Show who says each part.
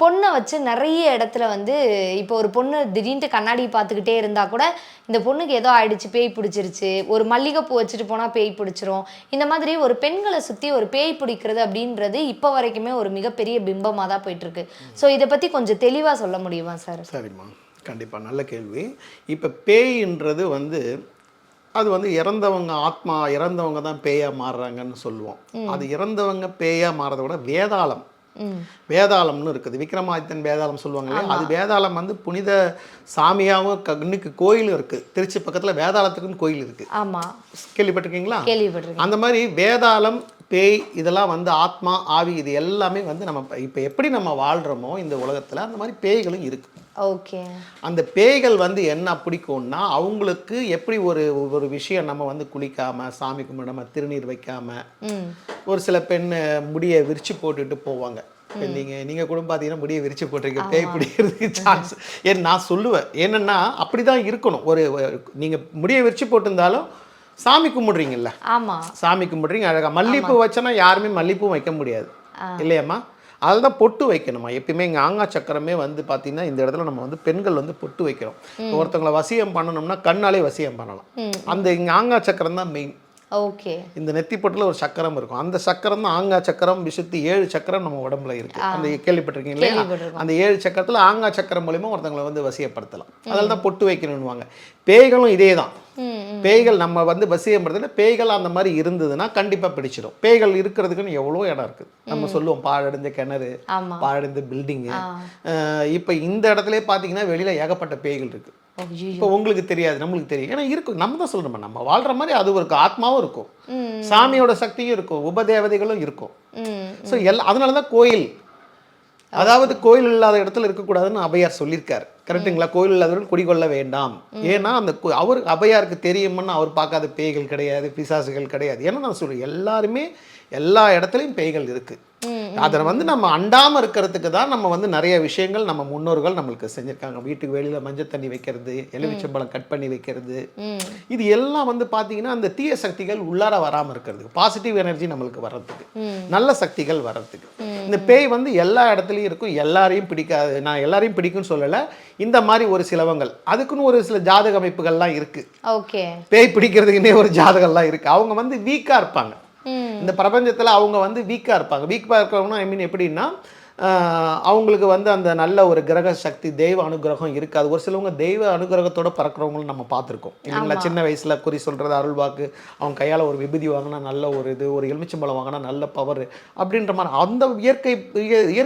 Speaker 1: பொண்ணை வச்சு நிறைய இடத்துல வந்து இப்போ ஒரு பொண்ணு திடீர்னு கண்ணாடி பார்த்துக்கிட்டே இருந்தா கூட இந்த பொண்ணுக்கு ஏதோ ஆயிடுச்சு பேய் பிடிச்சிருச்சு ஒரு மல்லிகைப்பூ வச்சுட்டு போனா பேய் பிடிச்சிரும். இந்த மாதிரி ஒரு பெண்களை சுத்தி ஒரு பேய் பிடிக்கிறது அப்படின்றது இப்போ வரைக்குமே ஒரு மிகப்பெரிய பிம்பமா தான் போயிட்டு இருக்கு ஸோ இதை பத்தி கொஞ்சம் தெளிவா சொல்ல முடியுமா சார்
Speaker 2: சரிம்மா. கண்டிப்பாக நல்ல கேள்வி. இப்போ பேயின்றது வந்து அது வந்து இறந்தவங்க ஆத்மா இறந்தவங்க தான் பேயாக மாறுறாங்கன்னு சொல்லுவோம். அது இறந்தவங்க பேயாக மாறதை விட வேதாளம். வேதாளம்னு இருக்குது. விக்ரமாதித்தன் வேதாளம் சொல்லுவாங்க இல்லையா? அது வேதாளம் வந்து புனித சாமியாகவும் க- இன்னைக்கு கோயிலும் இருக்குது திருச்சி பக்கத்தில் வேதாளத்துக்குன்னு கோயில் இருக்குது
Speaker 1: ஆமா.
Speaker 2: கேள்விப்பட்டிருக்கீங்களா?
Speaker 1: கேள்விப்பட்டிருக்கேன்.
Speaker 2: அந்த மாதிரி வேதாளம் பேய் இதெல்லாம் வந்து ஆத்மா ஆவி இது எல்லாமே வந்து நம்ம இப்போ எப்படி நம்ம வாழ்கிறோமோ இந்த உலகத்தில் அந்த மாதிரி பேய்களும் இருக்குது
Speaker 1: ஓகே
Speaker 2: அந்த பேய்கள் வந்து என்ன பிடிக்கும்னா அவங்களுக்கு எப்படி ஒரு ஒரு விஷயம் நம்ம வந்து குளிக்காம சாமி கும்பிடாம திருநீர் வைக்காம ஒரு சில பெண் முடியை விரிச்சு போட்டுட்டு போவாங்க. நீங்க நீங்க கூட பார்த்தீங்கன்னா முடியை விரிச்சு போட்டிருக்க பேய் பிடிக்கிறதுக்கு சான்ஸ் ஏன் நான் சொல்லுவேன். என்னன்னா அப்படிதான் இருக்கணும். ஒரு நீங்க முடியை விரிச்சு போட்டிருந்தாலும் சாமி கும்பிடுறீங்கல்ல? சாமி கும்பிடுறீங்க அழகா. மல்லிப்பூ வச்சனா யாருமே மல்லிப்பூ வைக்க முடியாது. இல்லையாம்மா? அதில் தான் பொட்டு வைக்கணுமா? எப்பயுமே இங்கே ஆங்கா சக்கரமே வந்து பார்த்தீங்கன்னா இந்த இடத்துல நம்ம வந்து பெண்கள் வந்து பொட்டு வைக்கிறோம். ஒருத்தவங்களை வசியம் பண்ணணும்னா கண்ணாலே வசியம் பண்ணலாம். அந்த இங்கே ஆங்கா சக்கரம் தான் மெயின்
Speaker 1: ஓகே.
Speaker 2: இந்த நெத்தி பொட்டுல ஒரு சக்கரம் இருக்கும். அந்த சக்கரம் தான் ஆங்கா சக்கரம் விசுத்தி ஏழு சக்கரம் நம்ம உடம்புல இருக்கு. அந்த கேள்விப்பட்டிருக்கீங்க இல்லையா. அந்த ஏழு சக்கரத்துல ஆங்கா சக்கரம் மூலியமா ஒருத்தவங்களை வந்து வசியப்படுத்தலாம். அதில் தான் பொட்டு வைக்கணும்னுவாங்க. பேய்களும் இதே தான். பேய்கள் நம்ம வந்து வசியப்படுத்தல பேய்கள் அந்த மாதிரி இருந்ததுன்னா கண்டிப்பா பிடிச்சிடும். பேய்கள் இருக்கிறதுக்குன்னு எவ்வளோ இடம் இருக்குது நம்ம சொல்லுவோம் பாழடைஞ்ச கிணறு பாழடைந்த பில்டிங்கு. இப்போ இந்த இடத்துல பார்த்தீங்கன்னா வெளியில ஏகப்பட்ட பேய்கள் இருக்கு. இப்போ உங்களுக்கு தெரியாது நம்மளுக்கு தெரியும். ஏன்னா இருக்கும் நம்ம தான் சொல்றோம் நம்ம வாழ்ற மாதிரி அது ஒரு ஆத்மாவும் இருக்கும். சாமியோட சக்தியும் இருக்கும் உபதேவதைகளும் இருக்கும். ஸோ எல்லா அதனால தான் கோயில் அதாவது கோயில் இல்லாத இடத்துல இருக்கக்கூடாதுன்னு அபையார் சொல்லியிருக்காரு. கரெக்ட்டுங்களா கோயில் இல்லாதவர்கள் குடிகொள்ள வேண்டாம். ஏன்னா அந்த அவர் அபையாருக்கு தெரியும்னு அவர் பார்க்காத பேய்கள் கிடையாது பிசாசுகள் கிடையாது. ஏன்னா நான் சொல்றேன் எல்லாருமே எல்லா இடத்துலையும் பேய்கள் இருக்கு. அதை வந்து நம்ம அண்டாம இருக்கிறதுக்கு தான் நம்ம வந்து நிறைய விஷயங்கள் நம்ம முன்னோர்கள் நம்மளுக்கு செஞ்சிருக்காங்க. வீட்டுக்கு வெளியில மஞ்சள் தண்ணி வைக்கிறது எலுமிச்சம்பழம் கட் பண்ணி வைக்கிறது. இது எல்லாம் வந்து பார்த்தீங்கன்னா அந்த தீய சக்திகள் உள்ளார வராமல் இருக்கிறதுக்கு பாசிட்டிவ் எனர்ஜி நம்மளுக்கு வர்றதுக்கு. நல்ல சக்திகள் வர்றதுக்கு. இந்த பேய் வந்து எல்லா இடத்துலையும் இருக்கும். எல்லாரையும் பிடிக்காது. நான் எல்லாரையும் பிடிக்கும்னு சொல்லலை. இந்த மாதிரி ஒரு சிலவங்கள். அதுக்குன்னு ஒரு சில ஜாதக அமைப்புகள்லாம் இருக்கு.
Speaker 1: ஓகே.
Speaker 2: பேய் பிடிக்கிறதுக்குன்னே ஒரு ஜாதகம்லாம் இருக்கு. அவங்க வந்து வீக்காக இருப்பாங்க. இந்த பிரபஞ்சத்தில் அவங்க வந்து வீக்காக இருப்பாங்க. வீக்காக இருக்கிறவங்கன்னா ஐ மீன் எப்படின்னா அவங்களுக்கு வந்து அந்த நல்ல ஒரு கிரக சக்தி தெய்வ அனுகிரகம் இருக்காது. ஒரு சிலவங்க தெய்வ அனுகிரகத்தோட பறக்கிறவங்களும் நம்ம பார்த்துருக்கோம். இல்லைங்களா? சின்ன வயசுல குறி சொல்றது அருள்வாக்கு அவங்க கையால் ஒரு விபூதி வாங்கினா நல்ல ஒரு இது ஒரு எலுமிச்சம்பழம் வாங்கினா நல்ல பவர் அப்படின்ற மாதிரி அந்த இயற்கை இய- இயற்கை